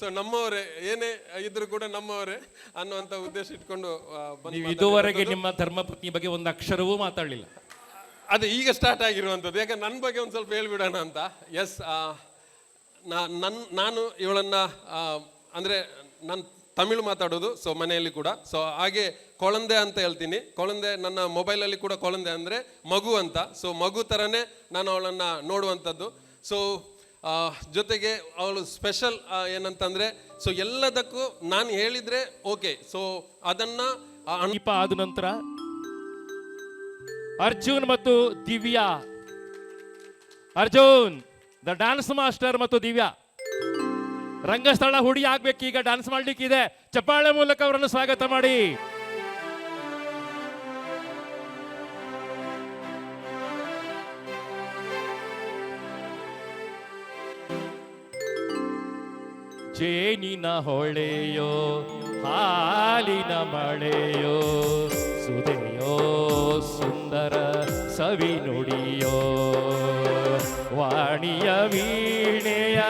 So ನಮ್ಮವರೇ ಏನೇ ಇದ್ರು ಕೂಡ ನಮ್ಮವರೇ ಅನ್ನುವಂತ ಉದ್ದೇಶ ಇಟ್ಕೊಂಡು ನೀವು ಇದುವರೆಗೆ ನಿಮ್ಮ ಧರ್ಮಪತ್ನಿ ಬಗ್ಗೆ ಒಂದು ಅಕ್ಷರವೂ ಮಾತಾಡಲಿಲ್ಲ. ಅದು ಈಗ ಸ್ಟಾರ್ಟ್ ಆಗಿರುವಂಥದ್ದು. ಯಾಕಂದ್ರೆ ನನ್ನ ಬಗ್ಗೆ ಒಂದು ಸ್ವಲ್ಪ ಹೇಳ್ಬಿಡೋಣ ಅಂತ? ಎಸ್ ನನ್ನ ನಾನು ಇವಳನ್ನ ಅಂದ್ರೆ ನಾನು ತಮಿಳು ಮಾತಾಡೋದು ಸೊ ಮನೆಯಲ್ಲಿ ಕೂಡ. ಸೊ ಹಾಗೆ ಕೊಳಂದೆ ಅಂತ ಹೇಳ್ತೀನಿ. ಕೊಳಂದೆ ನನ್ನ ಮೊಬೈಲಲ್ಲಿ ಕೂಡ ಕೊಳಂದೆ ಅಂದರೆ ಮಗು ಅಂತ. ಸೊ ಮಗು ಥರನೇ ನಾನು ಅವಳನ್ನು ನೋಡುವಂಥದ್ದು. ಸೊ ಜೊತೆಗೆ ಅವಳು ಸ್ಪೆಷಲ್ ಏನಂತಂದ್ರೆ ಸೊ ಎಲ್ಲದಕ್ಕೂ ನಾನು ಹೇಳಿದ್ರೆ ಓಕೆ ಸೊ ಅದನ್ನ ಅನೀಪ ಆದ ನಂತರ ಅರ್ಜುನ್ ಮತ್ತು Divya. Arjun the dance master ಮತ್ತು ದಿವ್ಯಾ. ರಂಗಸ್ಥಳ ಹುಡಿ ಈಗ ಡ್ಯಾನ್ಸ್ ಇದೆ ಚಪ್ಪಾಳೆ ಮೂಲಕ ಅವರನ್ನು ಸ್ವಾಗತ ಮಾಡಿ. ಜೇನಿನ ಹೊಳೆಯೋ, ಹಾಲಿನ ಮಳೆಯೋ, ಸುದೆಯೋ, ಸುಂದರ ಸವಿ ನುಡಿಯೋ. ವಾಣಿಯ ವೀಣೆಯ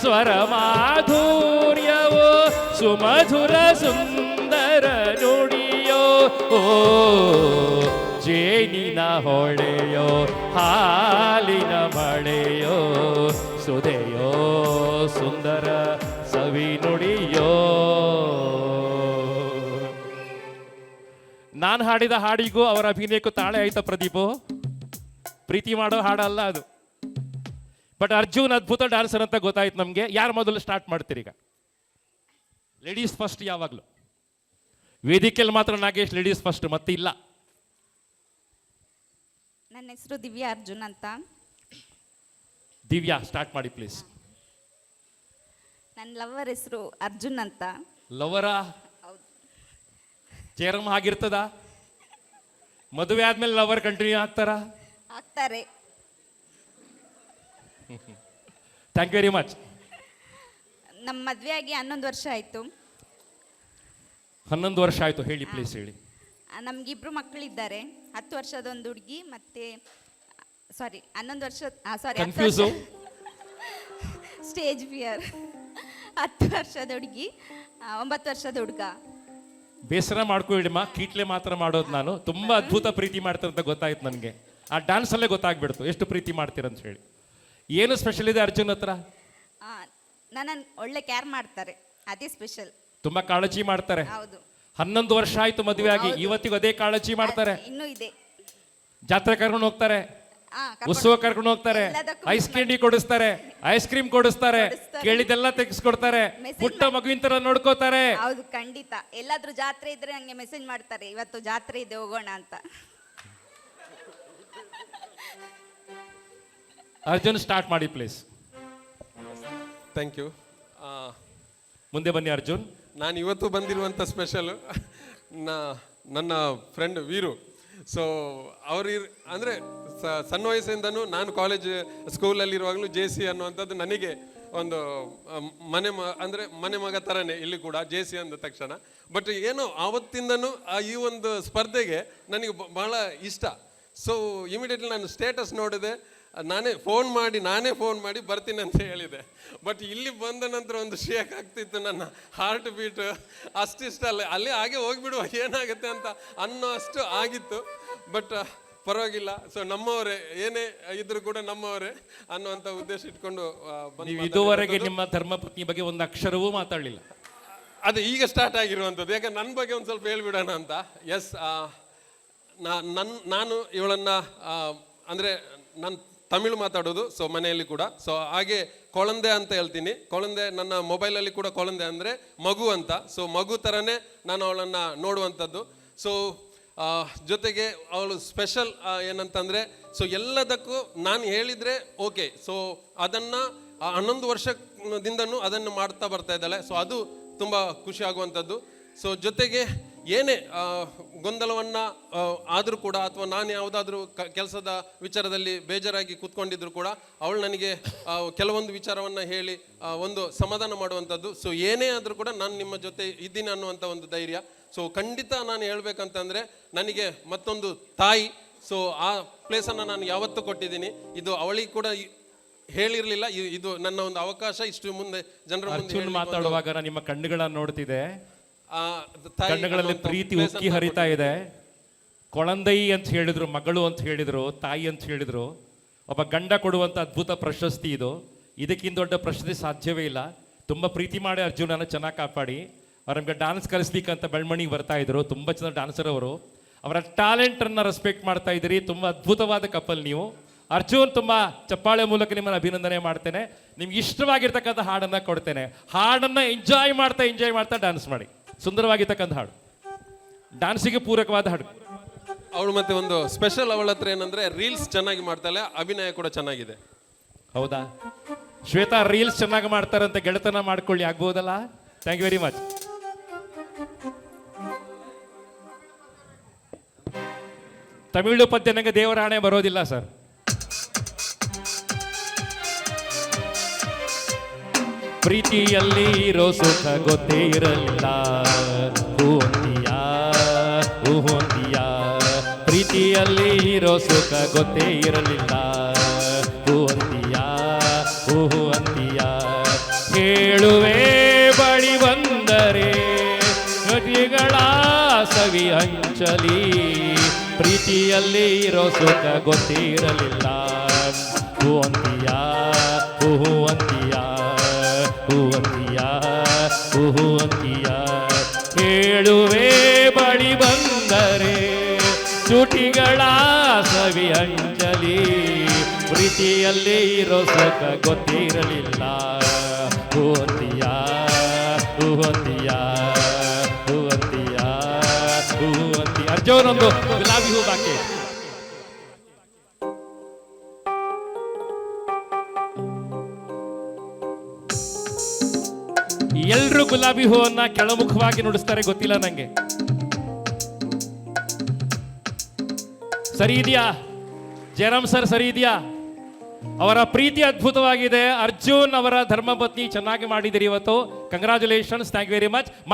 ಸ್ವರ ಮಾಧುರ್ಯವೋ ಸುಮಧುರ ಸುಂದರ ನುಡಿಯೋ. ಓ, ಜೇನಿನ ಹೊಳೆಯೋ, ಹಾಲಿನ ಮಳೆಯೋ, ಸುದೆಯೋ, ಸುಂದರ ಸವಿ ನುಡಿಯೋ. ನಾನು ಹಾಡಿದ ಹಾಡಿಗೂ ಅವರ ಅಭಿನಯಕ್ಕೂ ತಾಳೆ ಆಯ್ತಾ ಪ್ರದೀಪು? ಪ್ರೀತಿ ಮಾಡೋ ಹಾಡಲ್ಲ ಅದು. ಬಟ್ ಅರ್ಜುನ್ ಅದ್ಭುತ ಡ್ಯಾನ್ಸರ್ ಅಂತ ಗೊತ್ತಾಯ್ತು ನಮಗೆ. ಯಾರು ಮೊದಲು ಸ್ಟಾರ್ಟ್ ಮಾಡ್ತೀರಿ ಈಗ? ಲೇಡೀಸ್ ಫಸ್ಟ್ ಯಾವಾಗಲೂ. ವೇದಿಕೆಯಲ್ಲಿ ಮಾತ್ರ ನಾಗೇಶ್ ಲೇಡೀಸ್ ಫಸ್ಟ್ ಮತ್ತೆ ಇಲ್ಲ ನನ್ನ ಹೆಸರು ದಿವ್ಯಾ ಅರ್ಜುನ್ ಅಂತ. ದಿವ್ಯಾ ಸ್ಟಾರ್ಟ್ ಮಾಡಿ ಪ್ಲೀಸ್ ನನ್ನ ಲವರ್ ಹೆಸರು ಅರ್ಜುನ್ ಅಂತ. ಲವರ? ಚೇರಮ್ಮ ಆಗಿರ್ತದ? ಮದುವೆ ಆದ್ಮೇಲೆ ಲವರ್ ಕಂಟಿನ್ಯೂ ಆಗ್ತಾರ? ಆಗ್ತಾರೆ. ಥ್ಯಾಂಕ್ ಯು ವೆರಿ ಮಚ್ ನಮ್ಮ ಮದುವೆ ಆಗಿ ಹನ್ನೊಂದು ವರ್ಷ ಆಯಿತು. ಹನ್ನೊಂದು ವರ್ಷ ಆಯ್ತು. ಹೇಳಿ ಪ್ಲೀಸ್ ಹೇಳಿ. ನಮಗಿಬ್ರು ಮಕ್ಕಳಿದ್ದಾರೆ. ಹತ್ತು ವರ್ಷದ ಒಂದು ಹುಡುಗಿ ಮತ್ತೆ ಸಾರಿ ಹನ್ನೊಂದು ವರ್ಷ ಸಾರಿ ಕನ್ಫ್ಯೂಸು ಸ್ಟೇಜ್ ಫಿಯರ್ ಹತ್ತು ವರ್ಷದ ಹುಡುಗಿ ಒಂಬತ್ತು ವರ್ಷದ ಹುಡುಗ. ಬೇಸರ ಮಾಡ್ಕೊಬಿಡಿಮ್ಮ ಕೀಟ್ಲೆ ಮಾತ್ರ ಮಾಡೋದು ನಾನು. ತುಂಬಾ ಅದ್ಭುತ ಪ್ರೀತಿ ಮಾಡ್ತಾರೆ ಅಂತ ಗೊತ್ತಾಯ್ತು ನನಗೆ. ಆ ಡ್ಯಾನ್ಸಲ್ಲೇ ಗೊತ್ತಾಗ್ಬಿಡ್ತು ಎಷ್ಟು ಪ್ರೀತಿ ಮಾಡ್ತೀರಂತ ಹೇಳಿ. ಏನು ಸ್ಪೆಷಲ್ ಇದೆ ಅರ್ಜುನ್ ಹತ್ರ? ನನ್ನ ಒಳ್ಳೆ ಕೇರ್ ಮಾಡ್ತಾರೆ ಅದೇ ಸ್ಪೆಷಲ್ ತುಂಬಾ ಕಾಳಜಿ ಮಾಡ್ತಾರೆ. ಹೌದು. ಹನ್ನೊಂದು ವರ್ಷ ಆಯ್ತು ಮದುವೆ ಆಗಿ ಇವತ್ತಿಗೂ ಅದೇ ಕಾಳಜಿ ಮಾಡ್ತಾರೆ. ಇನ್ನೂ ಇದೆ. ಜಾತ್ರೆ ಕರ್ಕೊಂಡು ಹೋಗ್ತಾರೆ. ಉತ್ಸವ ಕರ್ಕೊಂಡು ಹೋಗ್ತಾರೆ. ಐಸ್ ಕ್ಯಾಂಡಿ ಕೊಡಿಸ್ತಾರೆ. ಐಸ್ ಕ್ರೀಮ್ ಕೊಡಿಸ್ತಾರೆ. ಕೊಡಿಸ್ತಾರೆ. ಕೇಳಿದೆಲ್ಲ ತೆಗೆಸ್ಕೊಡ್ತಾರೆ. ಪುಟ್ಟ ಮಗುವಿನ ತರ ನೋಡ್ಕೋತಾರೆ. ಹೌದು ಖಂಡಿತ. ಎಲ್ಲಾದ್ರೂ ಜಾತ್ರೆ ಇದ್ರೆ ನಂಗೆ ಮೆಸೇಜ್ ಮಾಡ್ತಾರೆ ಇವತ್ತು ಜಾತ್ರೆ ಇದೆ ಹೋಗೋಣ ಅಂತ. ಅರ್ಜುನ್ ಸ್ಟಾರ್ಟ್ ಮಾಡಿ ಪ್ಲೀಸ್ ಥ್ಯಾಂಕ್ ಯು ಮುಂದೆ ಬನ್ನಿ ಅರ್ಜುನ್. ನಾನು ಇವತ್ತು ಬಂದಿರುವಂಥ ಸ್ಪೆಷಲ್ ನನ್ನ ಫ್ರೆಂಡ್ ವೀರು. ಸೊ ಅವ್ರು ಅಂದ್ರೆ ಸಣ್ಣ ವಯಸ್ಸಿಂದನೂ ನಾನು ಕಾಲೇಜ್ ಸ್ಕೂಲಲ್ಲಿರುವಾಗಲೂ ಜೆ ಸಿ ಅನ್ನುವಂಥದ್ದು ನನಗೆ ಒಂದು ಮನೆ ಮ, ಅಂದರೆ ಮನೆ ಮಗ ಥರನೇ ಇಲ್ಲಿ ಕೂಡ ಜೆ ಸಿ ಅಂದ ತಕ್ಷಣ. ಬಟ್ ಏನೋ ಆವತ್ತಿಂದನೂ ಈ ಒಂದು ಸ್ಪರ್ಧೆಗೆ ನನಗೆ ಬಹಳ ಇಷ್ಟ. ಸೊ ಇಮಿಡಿಯೇಟ್ಲಿ ನಾನು ಸ್ಟೇಟಸ್ ನೋಡಿದೆ. ನಾನೇ ಫೋನ್ ಮಾಡಿ ನಾನೇ ಫೋನ್ ಮಾಡಿ ಬರ್ತೀನಿ ಅಂತ ಹೇಳಿದೆ. ಬಟ್ ಇಲ್ಲಿ ಬಂದ ನಂತರ ಒಂದು ಶೇಕ್ ಆಗ್ತಿತ್ತು ನನ್ನ ಹಾರ್ಟ್ ಬೀಟ್ ಅಷ್ಟಿಷ್ಟ ಅಲ್ಲ ಅಲ್ಲಿ ಹಾಗೆ ಹೋಗ್ಬಿಡುವ ಏನಾಗುತ್ತೆ ಅಂತ ಅನ್ನೋ ಅಷ್ಟು ಆಗಿತ್ತು. ಬಟ್ ಪರವಾಗಿಲ್ಲ. ಸೊ ನಮ್ಮವರೇ ಏನೇ ಇದ್ರು ಕೂಡ ನಮ್ಮವರೇ ಅನ್ನುವಂಥ ಉದ್ದೇಶ ಇಟ್ಕೊಂಡು ನೀವು. ಇದುವರೆಗೆ ನಿಮ್ಮ ಧರ್ಮಪತ್ನಿ ಬಗ್ಗೆ ಒಂದು ಅಕ್ಷರವೂ ಮಾತಾಡಲಿಲ್ಲ. ಅದು ಈಗ ಸ್ಟಾರ್ಟ್ ಆಗಿರುವಂಥದ್ದು. ಯಾಕೆ ನನ್ನ ಬಗ್ಗೆ ಒಂದು ಸ್ವಲ್ಪ ಹೇಳ್ಬಿಡೋಣ ಅಂತ. ಎಸ್ ನನ್ನ ನಾನು ಇವಳನ್ನು ಅಂದರೆ ನನ್ನ ನಾನು ತಮಿಳು ಮಾತಾಡೋದು ಸೊ ಮನೆಯಲ್ಲಿ ಕೂಡ. ಸೊ ಹಾಗೆ ಕೊಳಂದೆ ಅಂತ ಹೇಳ್ತೀನಿ. ಕೊಳಂದೆ ನನ್ನ ಮೊಬೈಲಲ್ಲಿ ಕೂಡ ಕೊಳಂದೆ ಅಂದರೆ ಮಗು ಅಂತ. ಸೊ ಮಗು ಥರನೇ ನಾನು ಅವಳನ್ನು ನೋಡುವಂಥದ್ದು. ಸೊ ಜೊತೆಗೆ ಅವಳು ಸ್ಪೆಷಲ್ ಏನಂತಂದರೆ ಸೊ ಎಲ್ಲದಕ್ಕೂ ನಾನು ಹೇಳಿದರೆ ಓಕೆ ಸೊ ಅದನ್ನು ಹನ್ನೊಂದು ವರ್ಷದಿಂದನೂ ಅದನ್ನು ಮಾಡ್ತಾ ಬರ್ತಾ ಇದ್ದಾಳೆ. ಸೊ ಅದು ತುಂಬ ಖುಷಿ ಆಗುವಂಥದ್ದು. ಸೊ ಜೊತೆಗೆ ಏನೇ ಗೊಂದಲವನ್ನು ಆದರೂ ಕೂಡ ಅಥವಾ ನಾನು ಯಾವುದಾದ್ರೂ ಕೆಲಸದ ವಿಚಾರದಲ್ಲಿ ಬೇಜಾರಾಗಿ ಕೂತ್ಕೊಂಡಿದ್ರು ಕೂಡ ಅವಳು ನನಗೆ ಕೆಲವೊಂದು ವಿಚಾರವನ್ನು ಹೇಳಿ ಒಂದು ಸಮಾಧಾನ ಮಾಡುವಂಥದ್ದು. ಸೊ ಏನೇ ಆದರೂ ಕೂಡ ನಾನು ನಿಮ್ಮ ಜೊತೆ ಇದ್ದೀನಿ ಅನ್ನುವಂಥ ಒಂದು ಧೈರ್ಯ. ಸೊ ಖಂಡಿತ ನಾನು ಹೇಳಬೇಕಂತಂದರೆ ನನಗೆ ಮತ್ತೊಂದು ತಾಯಿ ಸೊ ಆ ಪ್ಲೇಸನ್ನು ನಾನು ಯಾವತ್ತೂ ಕೊಟ್ಟಿದ್ದೀನಿ. ಇದು ಅವಳಿಗೆ ಕೂಡ ಹೇಳಿರಲಿಲ್ಲ. ಇದು ನನ್ನ ಒಂದು ಅವಕಾಶ. ಇಷ್ಟು ಮುಂದೆ ಜನರ ಮಾತಾಡುವಾಗ ನಿಮ್ಮ ಕಣ್ಣುಗಳನ್ನು ತಾಯಿ ಕಣ್ಣುಗಳಲ್ಲಿ ಪ್ರೀತಿ ಉಕ್ಕಿ ಅಂತ ಹರಿತಾ ಇದೆ. ಕೊಳಂದೈ ಅಂತ ಹೇಳಿದ್ರು ಮಗಳು ಅಂತ ಹೇಳಿದ್ರು ತಾಯಿ ಅಂತ ಹೇಳಿದ್ರು. ಒಬ್ಬ ಗಂಡ ಕೊಡುವಂತ ಅದ್ಭುತ ಪ್ರಶಸ್ತಿ ಇದು. ಇದಕ್ಕಿಂತ ದೊಡ್ಡ ಪ್ರಶಸ್ತಿ ಸಾಧ್ಯವೇ ಇಲ್ಲ. ತುಂಬಾ ಪ್ರೀತಿ ಮಾಡಿ ಅರ್ಜುನನ ಚೆನ್ನಾಗಿ ಕಾಪಾಡಿ. ಅವ್ರು ನಮ್ಗೆ ಡಾನ್ಸ್ ಕಲಿಸ್ಲಿಕ್ಕಂತ ಬೆಳ್ಮಣಿಗೆ ಬರ್ತಾ ಇದ್ರು. ತುಂಬಾ ಚೆನ್ನಾಗಿ ಡಾನ್ಸರ್ ಅವರು. ಅವರ ಟ್ಯಾಲೆಂಟ್ ಅನ್ನ ರೆಸ್ಪೆಕ್ಟ್ ಮಾಡ್ತಾ ಇದ್ದೀರಿ. ತುಂಬಾ ಅದ್ಭುತವಾದ ಕಪಲ್ ನೀವು. ಅರ್ಜುನ್ ತುಂಬಾ ಚಪ್ಪಾಳೆ ಮೂಲಕ ನಿಮ್ಮನ್ನು ಅಭಿನಂದನೆ ಮಾಡ್ತೇನೆ. ನಿಮ್ಗೆ ಇಷ್ಟವಾಗಿರ್ತಕ್ಕಂಥ ಹಾಡನ್ನ ಕೊಡ್ತೇನೆ. ಹಾಡನ್ನ ಎಂಜಾಯ್ ಮಾಡ್ತಾ ಎಂಜಾಯ್ ಮಾಡ್ತಾ ಡಾನ್ಸ್ ಮಾಡಿ. ಸುಂದರವಾಗಿರ್ತಕ್ಕಂಥ ಹಾಡು. ಡಾನ್ಸಿಗೆ ಪೂರಕವಾದ ಹಾಡು. ಅವಳು ಮತ್ತೆ ಒಂದು ಸ್ಪೆಷಲ್ ಅವಳ ಹತ್ರ ಏನಂದ್ರೆ ರೀಲ್ಸ್ ಚೆನ್ನಾಗಿ ಮಾಡ್ತಾಳೆ ಅಭಿನಯ ಕೂಡ ಚೆನ್ನಾಗಿದೆ. ಹೌದಾ? ಶ್ವೇತಾ ರೀಲ್ಸ್ ಚೆನ್ನಾಗಿ ಮಾಡ್ತಾರಂತ ಗೆಳೆತನ ಮಾಡ್ಕೊಳ್ಳಿ ಆಗ್ಬೋದಲ್ಲ? Thank you very much Tamil ಪದ್ಯ ನನಗೆ ದೇವರ ಹಣೆ ಬರೋದಿಲ್ಲ ಸರ್ ಪ್ರೀತಿಯಲ್ಲಿ ಇರೋ ಸುಖ ಗೊತ್ತೇ ಇರಲಿಲ್ಲ ಹೂವಂತಿಯ ಹೂವಂತಿಯ ಪ್ರೀತಿಯಲ್ಲಿ ಇರೋ ಸುಖ ಗೊತ್ತೇ ಇರಲಿಲ್ಲ ಹೂವಂತಿಯ ಹೂವಂತಿಯ ಹೇಳುವೆ ಬಳಿ ಬಂದರೆ ಗತಿಗಳ ಸವಿ ಹಂಚಲಿ. ಪ್ರೀತಿಯಲ್ಲಿ ಇರೋ ಸುಖ ಗೊತ್ತೇ ಇರಲಿಲ್ಲ ಹೂವಂತಿಯ ಹೂವಂತಿಯ ಹೇಳುವೆ ಬಳಿ ಬಂದರೆ ಚುಟಿಗಳ ಸವಿ ಅಂಜಲಿ, ಪ್ರೀತಿಯಲ್ಲಿ ಇರೋ ಸುಖ ಗೊತ್ತಿರಲಿಲ್ಲ. ಹೂವಂತಿಯ ಹೂವಂತಿಯ ಹೂವಂತಿಯ ಹೂವಂತಿ ಅಜ್ಜವನೊಂದು ಗುಲಾಬಿ ಹೂ ಬಾಕಿ. ಎಲ್ರು ಗುಲಾಬಿ ಹೂವನ್ನ ಕೆಳಮುಖವಾಗಿ ನುಡಿಸ್ತಾರೆ ಗೊತ್ತಿಲ್ಲ ನಂಗೆ. ಸರಿ ಇದೆಯಾ? ಜಯರಾಮ್ ಸರ್ ಸರಿ ಇದೆಯಾ? ಅವರ ಪ್ರೀತಿ ಅದ್ಭುತವಾಗಿದೆ. ಅರ್ಜುನ್ ಅವರ ಧರ್ಮಪತ್ನಿ ಚೆನ್ನಾಗಿ ಮಾಡಿದಿರಿ ಇವತ್ತು. Congratulations thank you very much